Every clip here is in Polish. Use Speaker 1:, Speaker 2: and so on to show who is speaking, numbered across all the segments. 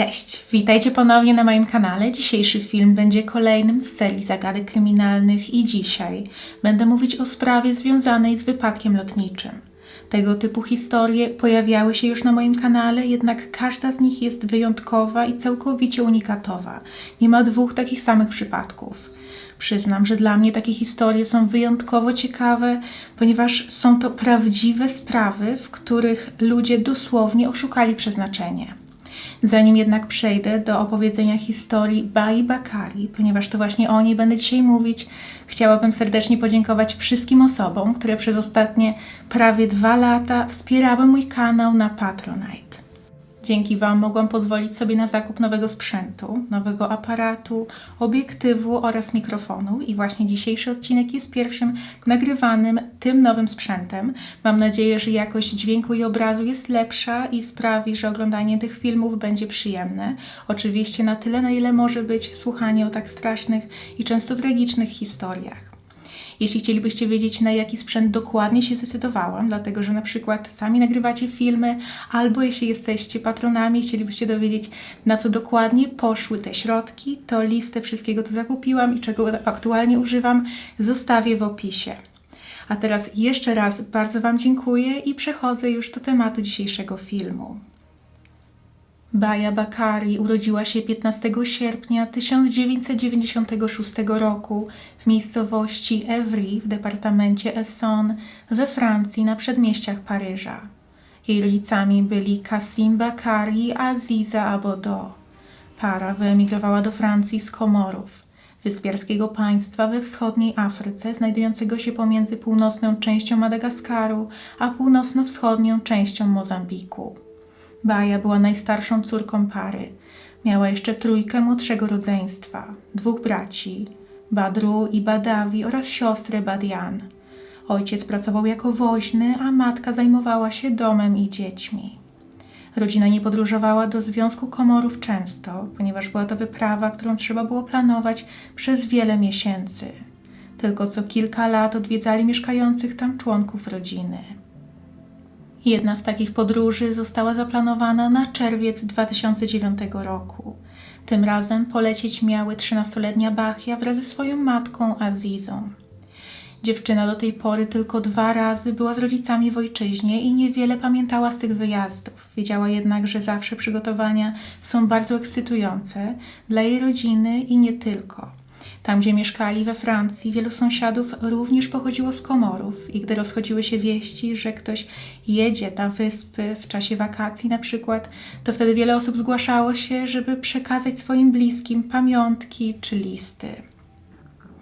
Speaker 1: Cześć, witajcie ponownie na moim kanale. Dzisiejszy film będzie kolejnym z serii zagadek kryminalnych i dzisiaj będę mówić o sprawie związanej z wypadkiem lotniczym. Tego typu historie pojawiały się już na moim kanale, jednak każda z nich jest wyjątkowa i całkowicie unikatowa. Nie ma dwóch takich samych przypadków. Przyznam, że dla mnie takie historie są wyjątkowo ciekawe, ponieważ są to prawdziwe sprawy, w których ludzie dosłownie oszukali przeznaczenie. Zanim jednak przejdę do opowiedzenia historii Bai Bakari, ponieważ to właśnie o niej będę dzisiaj mówić, chciałabym serdecznie podziękować wszystkim osobom, które przez ostatnie prawie dwa lata wspierały mój kanał na Patronite. Dzięki Wam mogłam pozwolić sobie na zakup nowego sprzętu, nowego aparatu, obiektywu oraz mikrofonu i właśnie dzisiejszy odcinek jest pierwszym nagrywanym tym nowym sprzętem. Mam nadzieję, że jakość dźwięku i obrazu jest lepsza i sprawi, że oglądanie tych filmów będzie przyjemne. Oczywiście na tyle, na ile może być słuchanie o tak strasznych i często tragicznych historiach. Jeśli chcielibyście wiedzieć, na jaki sprzęt dokładnie się zdecydowałam, dlatego że na przykład sami nagrywacie filmy, albo jeśli jesteście patronami chcielibyście dowiedzieć, na co dokładnie poszły te środki, to listę wszystkiego, co zakupiłam i czego aktualnie używam, zostawię w opisie. A teraz jeszcze raz bardzo Wam dziękuję i przechodzę już do tematu dzisiejszego filmu. Baja Bakari urodziła się 15 sierpnia 1996 roku w miejscowości Evry w departamencie Essonne we Francji na przedmieściach Paryża. Jej rodzicami byli Kassim Bakari i Aziza Abodo. Para wyemigrowała do Francji z Komorów, wyspiarskiego państwa we wschodniej Afryce, znajdującego się pomiędzy północną częścią Madagaskaru a północno-wschodnią częścią Mozambiku. Baja była najstarszą córką pary. Miała jeszcze trójkę młodszego rodzeństwa, dwóch braci, Badru i Badawi oraz siostrę Badian. Ojciec pracował jako woźny, a matka zajmowała się domem i dziećmi. Rodzina nie podróżowała do Związku Komorów często, ponieważ była to wyprawa, którą trzeba było planować przez wiele miesięcy. Tylko co kilka lat odwiedzali mieszkających tam członków rodziny. Jedna z takich podróży została zaplanowana na czerwiec 2009 roku. Tym razem polecieć miały 13-letnia Bachia wraz ze swoją matką Azizą. Dziewczyna do tej pory tylko dwa razy była z rodzicami w ojczyźnie i niewiele pamiętała z tych wyjazdów. Wiedziała jednak, że zawsze przygotowania są bardzo ekscytujące dla jej rodziny i nie tylko. Tam, gdzie mieszkali we Francji, wielu sąsiadów również pochodziło z Komorów i gdy rozchodziły się wieści, że ktoś jedzie na wyspy w czasie wakacji na przykład, to wtedy wiele osób zgłaszało się, żeby przekazać swoim bliskim pamiątki czy listy.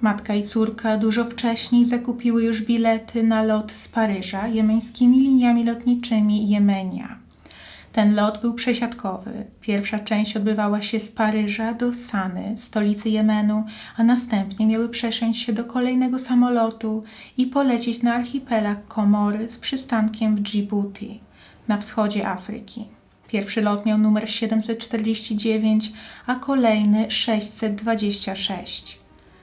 Speaker 1: Matka i córka dużo wcześniej zakupiły już bilety na lot z Paryża jemeńskimi liniami lotniczymi Jemenia. Ten lot był przesiadkowy. Pierwsza część odbywała się z Paryża do Sany, stolicy Jemenu, a następnie miały przesiąść się do kolejnego samolotu i polecieć na archipelag Komory z przystankiem w Djibouti, na wschodzie Afryki. Pierwszy lot miał numer 749, a kolejny 626.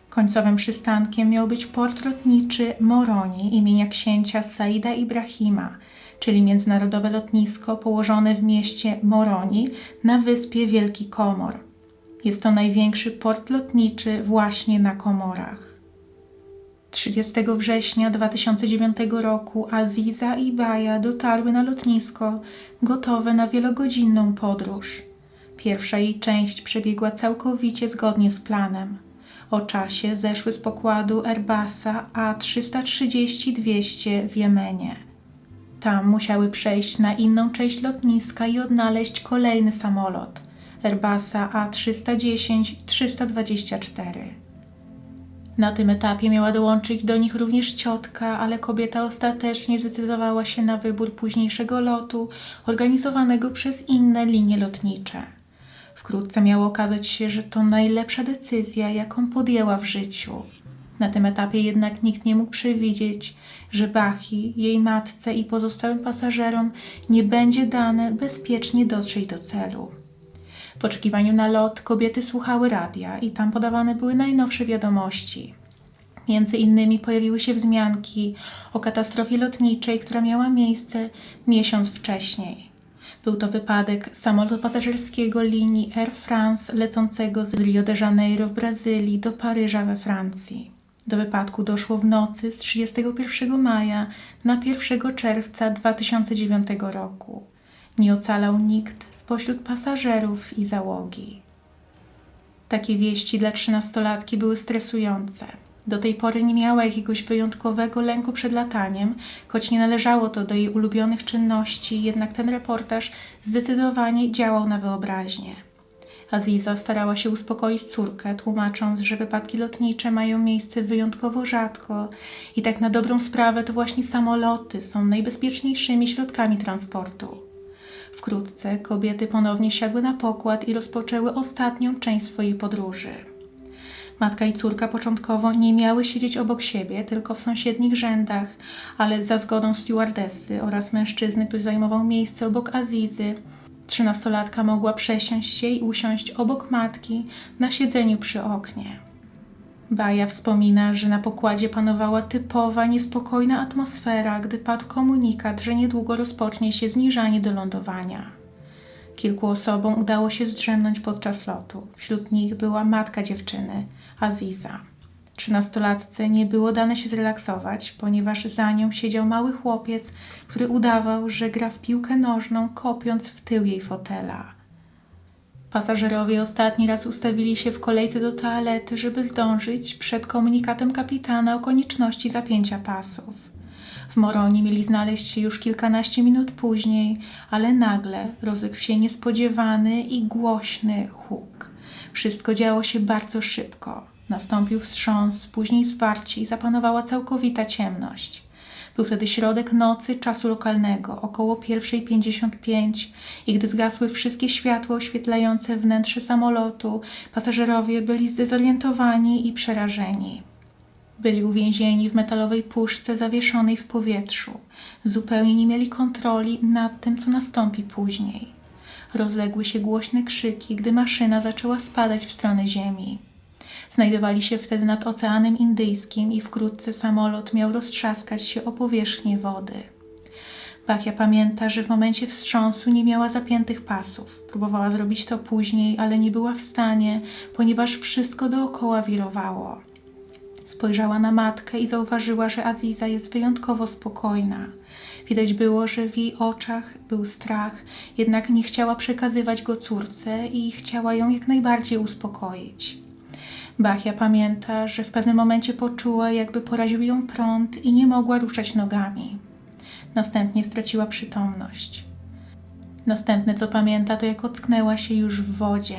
Speaker 1: Końcowym przystankiem miał być port lotniczy Moroni imienia księcia Saida Ibrahima – czyli międzynarodowe lotnisko położone w mieście Moroni na wyspie Wielki Komor. Jest to największy port lotniczy właśnie na Komorach. 30 września 2009 roku Aziza i Baja dotarły na lotnisko, gotowe na wielogodzinną podróż. Pierwsza jej część przebiegła całkowicie zgodnie z planem. O czasie zeszły z pokładu Airbusa A330-200 w Jemenie. Tam musiały przejść na inną część lotniska i odnaleźć kolejny samolot Airbusa A310-324. Na tym etapie miała dołączyć do nich również ciotka, ale kobieta ostatecznie zdecydowała się na wybór późniejszego lotu organizowanego przez inne linie lotnicze. Wkrótce miało okazać się, że to najlepsza decyzja, jaką podjęła w życiu. Na tym etapie jednak nikt nie mógł przewidzieć, że Bachi, jej matce i pozostałym pasażerom nie będzie dane bezpiecznie dotrzeć do celu. W oczekiwaniu na lot kobiety słuchały radia i tam podawane były najnowsze wiadomości. Między innymi pojawiły się wzmianki o katastrofie lotniczej, która miała miejsce miesiąc wcześniej. Był to wypadek samolotu pasażerskiego linii Air France lecącego z Rio de Janeiro w Brazylii do Paryża we Francji. Do wypadku doszło w nocy z 31 maja na 1 czerwca 2009 roku. Nie ocalał nikt spośród pasażerów i załogi. Takie wieści dla trzynastolatki były stresujące. Do tej pory nie miała jakiegoś wyjątkowego lęku przed lataniem, choć nie należało to do jej ulubionych czynności, jednak ten reportaż zdecydowanie działał na wyobraźnię. Aziza starała się uspokoić córkę, tłumacząc, że wypadki lotnicze mają miejsce wyjątkowo rzadko i tak na dobrą sprawę to właśnie samoloty są najbezpieczniejszymi środkami transportu. Wkrótce kobiety ponownie siadły na pokład i rozpoczęły ostatnią część swojej podróży. Matka i córka początkowo nie miały siedzieć obok siebie, tylko w sąsiednich rzędach, ale za zgodą stewardessy oraz mężczyzny, który zajmował miejsce obok Azizy, trzynastolatka mogła przesiąść się i usiąść obok matki na siedzeniu przy oknie. Baja wspomina, że na pokładzie panowała typowa, niespokojna atmosfera, gdy padł komunikat, że niedługo rozpocznie się zniżanie do lądowania. Kilku osobom udało się zdrzemnąć podczas lotu. Wśród nich była matka dziewczyny, Aziza. Trzynastolatce nie było dane się zrelaksować, ponieważ za nią siedział mały chłopiec, który udawał, że gra w piłkę nożną, kopiąc w tył jej fotela. Pasażerowie ostatni raz ustawili się w kolejce do toalety, żeby zdążyć przed komunikatem kapitana o konieczności zapięcia pasów. W Moroni mieli znaleźć się już kilkanaście minut później, ale nagle rozległ się niespodziewany i głośny huk. Wszystko działo się bardzo szybko. Nastąpił wstrząs, później zwarcie i zapanowała całkowita ciemność. Był wtedy środek nocy czasu lokalnego, około 1.55 i gdy zgasły wszystkie światła oświetlające wnętrze samolotu, pasażerowie byli zdezorientowani i przerażeni. Byli uwięzieni w metalowej puszce zawieszonej w powietrzu. Zupełnie nie mieli kontroli nad tym, co nastąpi później. Rozległy się głośne krzyki, gdy maszyna zaczęła spadać w stronę ziemi. Znajdowali się wtedy nad Oceanem Indyjskim i wkrótce samolot miał roztrzaskać się o powierzchnię wody. Bachia pamięta, że w momencie wstrząsu nie miała zapiętych pasów. Próbowała zrobić to później, ale nie była w stanie, ponieważ wszystko dookoła wirowało. Spojrzała na matkę i zauważyła, że Aziza jest wyjątkowo spokojna. Widać było, że w jej oczach był strach, jednak nie chciała przekazywać go córce i chciała ją jak najbardziej uspokoić. Bachia pamięta, że w pewnym momencie poczuła, jakby poraził ją prąd i nie mogła ruszać nogami. Następnie straciła przytomność. Następne, co pamięta, to jak ocknęła się już w wodzie.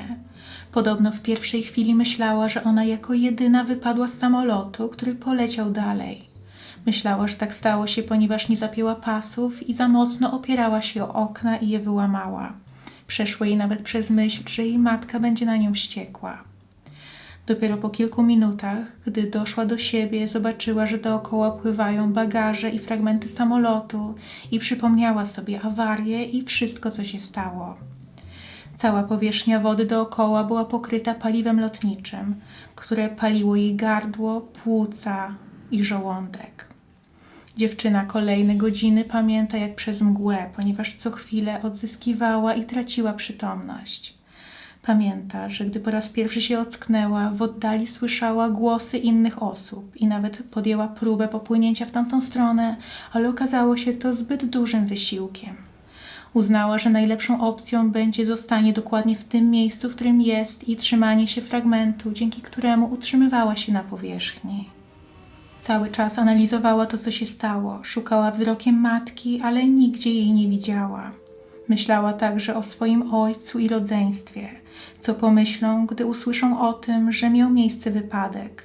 Speaker 1: Podobno w pierwszej chwili myślała, że ona jako jedyna wypadła z samolotu, który poleciał dalej. Myślała, że tak stało się, ponieważ nie zapięła pasów i za mocno opierała się o okna i je wyłamała. Przeszło jej nawet przez myśl, że jej matka będzie na nią wściekła. Dopiero po kilku minutach, gdy doszła do siebie, zobaczyła, że dookoła pływają bagaże i fragmenty samolotu i przypomniała sobie awarię i wszystko, co się stało. Cała powierzchnia wody dookoła była pokryta paliwem lotniczym, które paliło jej gardło, płuca i żołądek. Dziewczyna kolejne godziny pamięta jak przez mgłę, ponieważ co chwilę odzyskiwała i traciła przytomność. Pamięta, że gdy po raz pierwszy się ocknęła, w oddali słyszała głosy innych osób i nawet podjęła próbę popłynięcia w tamtą stronę, ale okazało się to zbyt dużym wysiłkiem. Uznała, że najlepszą opcją będzie zostanie dokładnie w tym miejscu, w którym jest i trzymanie się fragmentu, dzięki któremu utrzymywała się na powierzchni. Cały czas analizowała to, co się stało, szukała wzrokiem matki, ale nigdzie jej nie widziała. Myślała także o swoim ojcu i rodzeństwie, co pomyślą, gdy usłyszą o tym, że miał miejsce wypadek.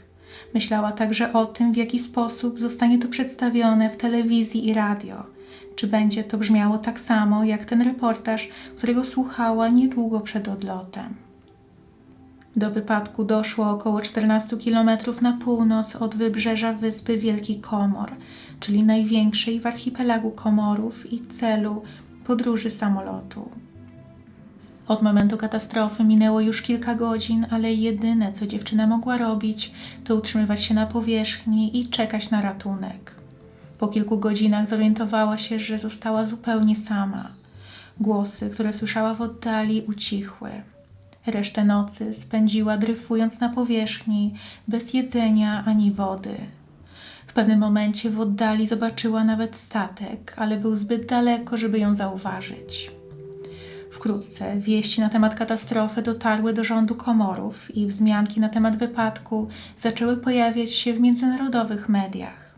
Speaker 1: Myślała także o tym, w jaki sposób zostanie to przedstawione w telewizji i radio. Czy będzie to brzmiało tak samo jak ten reportaż, którego słuchała niedługo przed odlotem. Do wypadku doszło około 14 km na północ od wybrzeża wyspy Wielki Komor, czyli największej w archipelagu Komorów i celu podróży samolotu. Od momentu katastrofy minęło już kilka godzin, ale jedyne, co dziewczyna mogła robić, to utrzymywać się na powierzchni i czekać na ratunek. Po kilku godzinach zorientowała się, że została zupełnie sama. Głosy, które słyszała w oddali, ucichły. Resztę nocy spędziła dryfując na powierzchni, bez jedzenia ani wody. W pewnym momencie w oddali zobaczyła nawet statek, ale był zbyt daleko, żeby ją zauważyć. Wkrótce wieści na temat katastrofy dotarły do rządu Komorów i wzmianki na temat wypadku zaczęły pojawiać się w międzynarodowych mediach.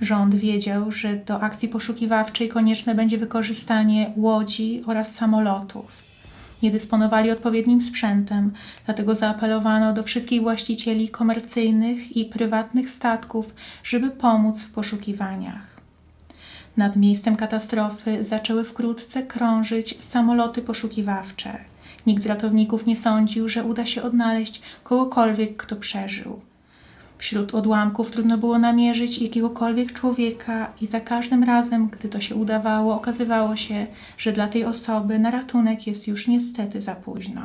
Speaker 1: Rząd wiedział, że do akcji poszukiwawczej konieczne będzie wykorzystanie łodzi oraz samolotów. Nie dysponowali odpowiednim sprzętem, dlatego zaapelowano do wszystkich właścicieli komercyjnych i prywatnych statków, żeby pomóc w poszukiwaniach. Nad miejscem katastrofy zaczęły wkrótce krążyć samoloty poszukiwawcze. Nikt z ratowników nie sądził, że uda się odnaleźć kogokolwiek, kto przeżył. Wśród odłamków trudno było namierzyć jakiegokolwiek człowieka, i za każdym razem, gdy to się udawało, okazywało się, że dla tej osoby na ratunek jest już niestety za późno.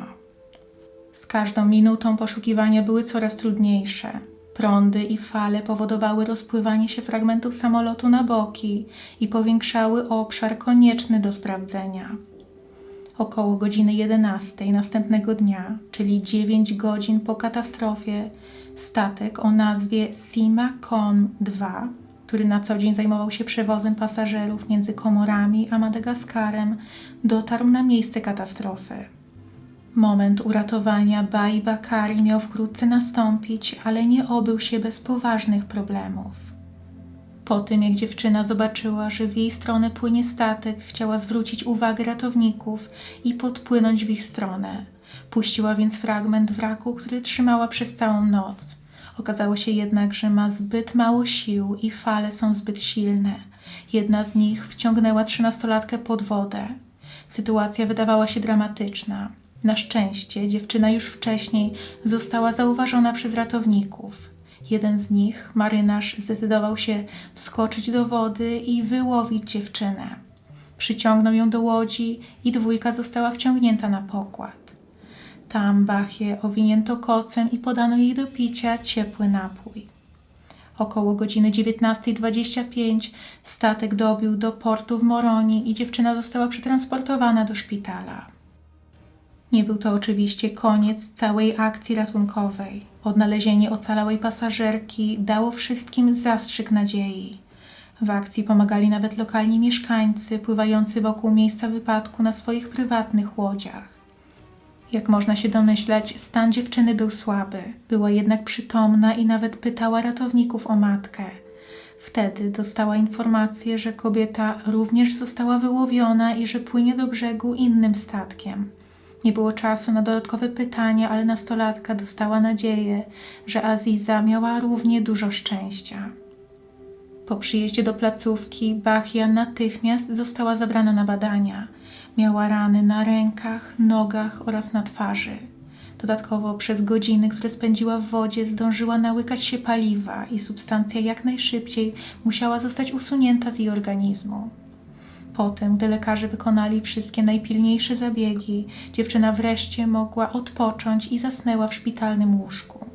Speaker 1: Z każdą minutą poszukiwania były coraz trudniejsze. Prądy i fale powodowały rozpływanie się fragmentów samolotu na boki i powiększały obszar konieczny do sprawdzenia. Około godziny 11 następnego dnia, czyli 9 godzin po katastrofie, statek o nazwie Sima Con 2, który na co dzień zajmował się przewozem pasażerów między Komorami a Madagaskarem, dotarł na miejsce katastrofy. Moment uratowania Bai Bakari miał wkrótce nastąpić, ale nie obył się bez poważnych problemów. Po tym, jak dziewczyna zobaczyła, że w jej stronę płynie statek, chciała zwrócić uwagę ratowników i podpłynąć w ich stronę. Puściła więc fragment wraku, który trzymała przez całą noc. Okazało się jednak, że ma zbyt mało sił i fale są zbyt silne. Jedna z nich wciągnęła trzynastolatkę pod wodę. Sytuacja wydawała się dramatyczna. Na szczęście dziewczyna już wcześniej została zauważona przez ratowników. Jeden z nich, marynarz, zdecydował się wskoczyć do wody i wyłowić dziewczynę. Przyciągnął ją do łodzi i dwójka została wciągnięta na pokład. Tam Bachię owinięto kocem i podano jej do picia ciepły napój. Około godziny 19.25 statek dobił do portu w Moroni i dziewczyna została przetransportowana do szpitala. Nie był to oczywiście koniec całej akcji ratunkowej. Odnalezienie ocalałej pasażerki dało wszystkim zastrzyk nadziei. W akcji pomagali nawet lokalni mieszkańcy pływający wokół miejsca wypadku na swoich prywatnych łodziach. Jak można się domyślać, stan dziewczyny był słaby. Była jednak przytomna i nawet pytała ratowników o matkę. Wtedy dostała informację, że kobieta również została wyłowiona i że płynie do brzegu innym statkiem. Nie było czasu na dodatkowe pytania, ale nastolatka dostała nadzieję, że Aziza miała równie dużo szczęścia. Po przyjeździe do placówki Bachia natychmiast została zabrana na badania. Miała rany na rękach, nogach oraz na twarzy. Dodatkowo przez godziny, które spędziła w wodzie, zdążyła nałykać się paliwa i substancja jak najszybciej musiała zostać usunięta z jej organizmu. Potem, gdy lekarze wykonali wszystkie najpilniejsze zabiegi, dziewczyna wreszcie mogła odpocząć i zasnęła w szpitalnym łóżku.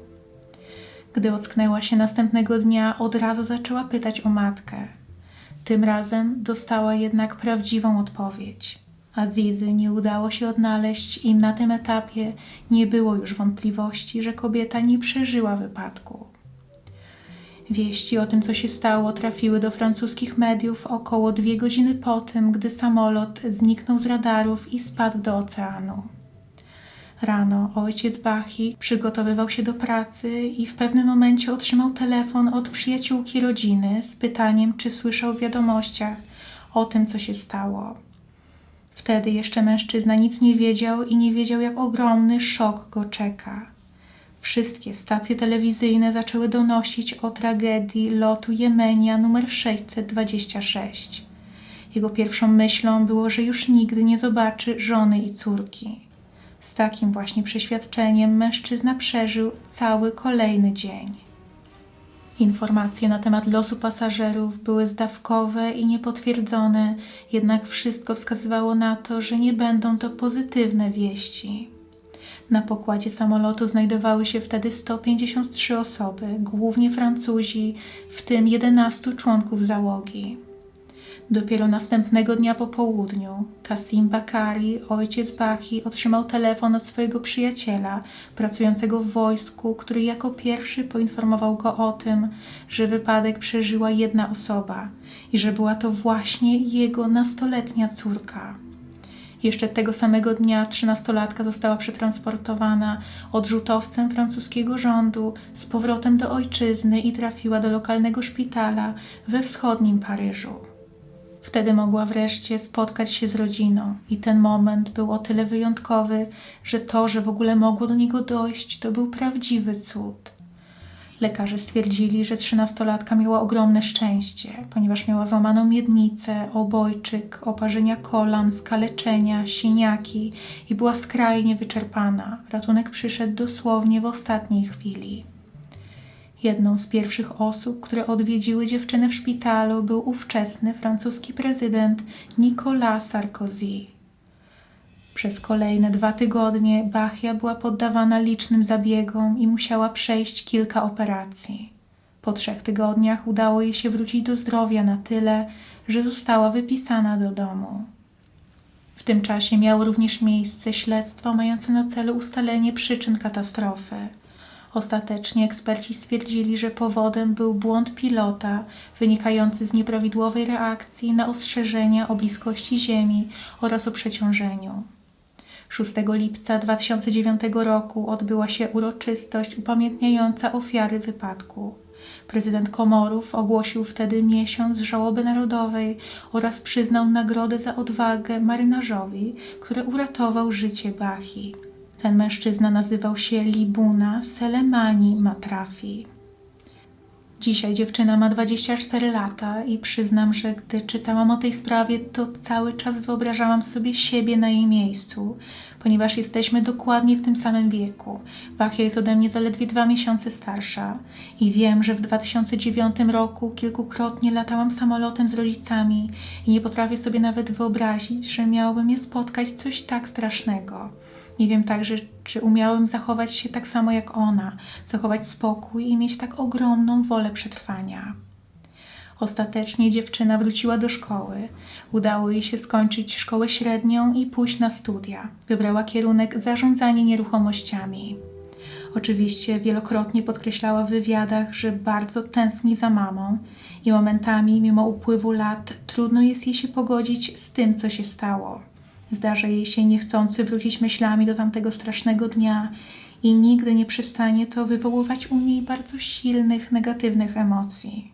Speaker 1: Gdy ocknęła się następnego dnia, od razu zaczęła pytać o matkę. Tym razem dostała jednak prawdziwą odpowiedź. Azizy nie udało się odnaleźć i na tym etapie nie było już wątpliwości, że kobieta nie przeżyła wypadku. Wieści o tym, co się stało, trafiły do francuskich mediów około dwie godziny po tym, gdy samolot zniknął z radarów i spadł do oceanu. Rano ojciec Bachi przygotowywał się do pracy i w pewnym momencie otrzymał telefon od przyjaciółki rodziny z pytaniem, czy słyszał w wiadomościach o tym, co się stało. Wtedy jeszcze mężczyzna nic nie wiedział i nie wiedział, jak ogromny szok go czeka. Wszystkie stacje telewizyjne zaczęły donosić o tragedii lotu Jemenia numer 626. Jego pierwszą myślą było, że już nigdy nie zobaczy żony i córki. Z takim właśnie przeświadczeniem mężczyzna przeżył cały kolejny dzień. Informacje na temat losu pasażerów były zdawkowe i niepotwierdzone, jednak wszystko wskazywało na to, że nie będą to pozytywne wieści. Na pokładzie samolotu znajdowały się wtedy 153 osoby, głównie Francuzi, w tym 11 członków załogi. Dopiero następnego dnia po południu Kasim Bakari, ojciec Bahi, otrzymał telefon od swojego przyjaciela pracującego w wojsku, który jako pierwszy poinformował go o tym, że wypadek przeżyła jedna osoba i że była to właśnie jego nastoletnia córka. Jeszcze tego samego dnia trzynastolatka została przetransportowana odrzutowcem francuskiego rządu z powrotem do ojczyzny i trafiła do lokalnego szpitala we wschodnim Paryżu. Wtedy mogła wreszcie spotkać się z rodziną, i ten moment był o tyle wyjątkowy, że to, że w ogóle mogło do niego dojść, to był prawdziwy cud. Lekarze stwierdzili, że trzynastolatka miała ogromne szczęście, ponieważ miała złamaną miednicę, obojczyk, oparzenia kolan, skaleczenia, siniaki i była skrajnie wyczerpana. Ratunek przyszedł dosłownie w ostatniej chwili. Jedną z pierwszych osób, które odwiedziły dziewczynę w szpitalu, był ówczesny francuski prezydent Nicolas Sarkozy. Przez kolejne dwa tygodnie Bachia była poddawana licznym zabiegom i musiała przejść kilka operacji. Po trzech tygodniach udało jej się wrócić do zdrowia na tyle, że została wypisana do domu. W tym czasie miało również miejsce śledztwo mające na celu ustalenie przyczyn katastrofy. Ostatecznie eksperci stwierdzili, że powodem był błąd pilota wynikający z nieprawidłowej reakcji na ostrzeżenia o bliskości Ziemi oraz o przeciążeniu. 6 lipca 2009 roku odbyła się uroczystość upamiętniająca ofiary wypadku. Prezydent Komorów ogłosił wtedy miesiąc żałoby narodowej oraz przyznał nagrodę za odwagę marynarzowi, który uratował życie Bahi. Ten mężczyzna nazywał się Libuna Selemani Matrafi. Dzisiaj dziewczyna ma 24 lata i przyznam, że gdy czytałam o tej sprawie, to cały czas wyobrażałam sobie siebie na jej miejscu, ponieważ jesteśmy dokładnie w tym samym wieku. Bachia jest ode mnie zaledwie dwa miesiące starsza i wiem, że w 2009 roku kilkukrotnie latałam samolotem z rodzicami i nie potrafię sobie nawet wyobrazić, że miałabym je spotkać coś tak strasznego. Nie wiem także, czy umiałem zachować się tak samo jak ona, zachować spokój i mieć tak ogromną wolę przetrwania. Ostatecznie dziewczyna wróciła do szkoły. Udało jej się skończyć szkołę średnią i pójść na studia. Wybrała kierunek zarządzanie nieruchomościami. Oczywiście wielokrotnie podkreślała w wywiadach, że bardzo tęskni za mamą i momentami, mimo upływu lat, trudno jest jej się pogodzić z tym, co się stało. Zdarza jej się niechcący wrócić myślami do tamtego strasznego dnia i nigdy nie przestanie to wywoływać u niej bardzo silnych, negatywnych emocji.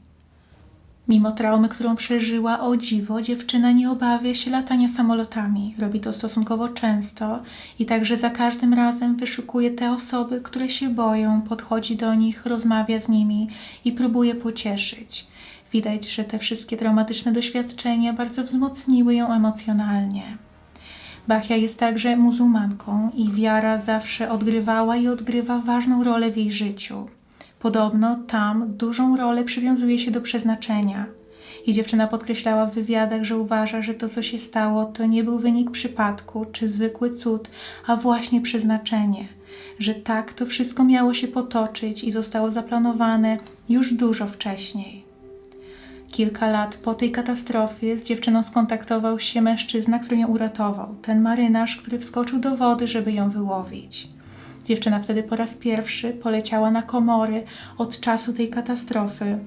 Speaker 1: Mimo traumy, którą przeżyła, o dziwo, dziewczyna nie obawia się latania samolotami. Robi to stosunkowo często i także za każdym razem wyszukuje te osoby, które się boją, podchodzi do nich, rozmawia z nimi i próbuje pocieszyć. Widać, że te wszystkie traumatyczne doświadczenia bardzo wzmocniły ją emocjonalnie. Bachia jest także muzułmanką i wiara zawsze odgrywała i odgrywa ważną rolę w jej życiu. Podobno tam dużą rolę przywiązuje się do przeznaczenia. I dziewczyna podkreślała w wywiadach, że uważa, że to, co się stało, to nie był wynik przypadku czy zwykły cud, a właśnie przeznaczenie. Że tak to wszystko miało się potoczyć i zostało zaplanowane już dużo wcześniej. Kilka lat po tej katastrofie z dziewczyną skontaktował się mężczyzna, który ją uratował. Ten marynarz, który wskoczył do wody, żeby ją wyłowić. Dziewczyna wtedy po raz pierwszy poleciała na komory od czasu tej katastrofy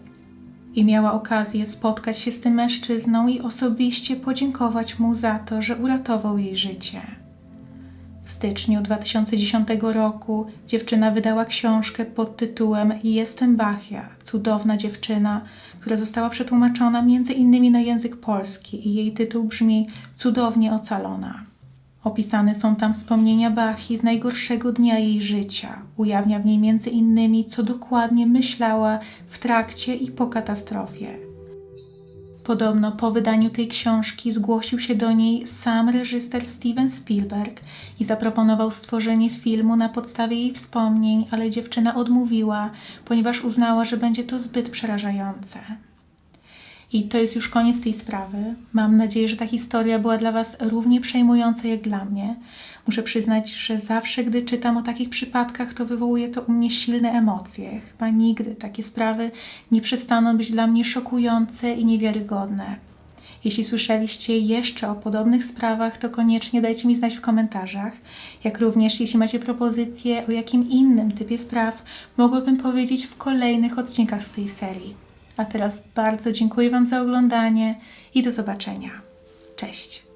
Speaker 1: i miała okazję spotkać się z tym mężczyzną i osobiście podziękować mu za to, że uratował jej życie. W styczniu 2010 roku dziewczyna wydała książkę pod tytułem Jestem Bachia, cudowna dziewczyna, która została przetłumaczona między innymi na język polski i jej tytuł brzmi Cudownie ocalona. Opisane są tam wspomnienia Bachi z najgorszego dnia jej życia. Ujawnia w niej między innymi, co dokładnie myślała w trakcie i po katastrofie. Podobno po wydaniu tej książki zgłosił się do niej sam reżyser Steven Spielberg i zaproponował stworzenie filmu na podstawie jej wspomnień, ale dziewczyna odmówiła, ponieważ uznała, że będzie to zbyt przerażające. I to jest już koniec tej sprawy. Mam nadzieję, że ta historia była dla Was równie przejmująca jak dla mnie. Muszę przyznać, że zawsze, gdy czytam o takich przypadkach, to wywołuje to u mnie silne emocje. Chyba nigdy takie sprawy nie przestaną być dla mnie szokujące i niewiarygodne. Jeśli słyszeliście jeszcze o podobnych sprawach, to koniecznie dajcie mi znać w komentarzach, jak również jeśli macie propozycje o jakim innym typie spraw mogłabym powiedzieć w kolejnych odcinkach z tej serii. A teraz bardzo dziękuję Wam za oglądanie i do zobaczenia. Cześć!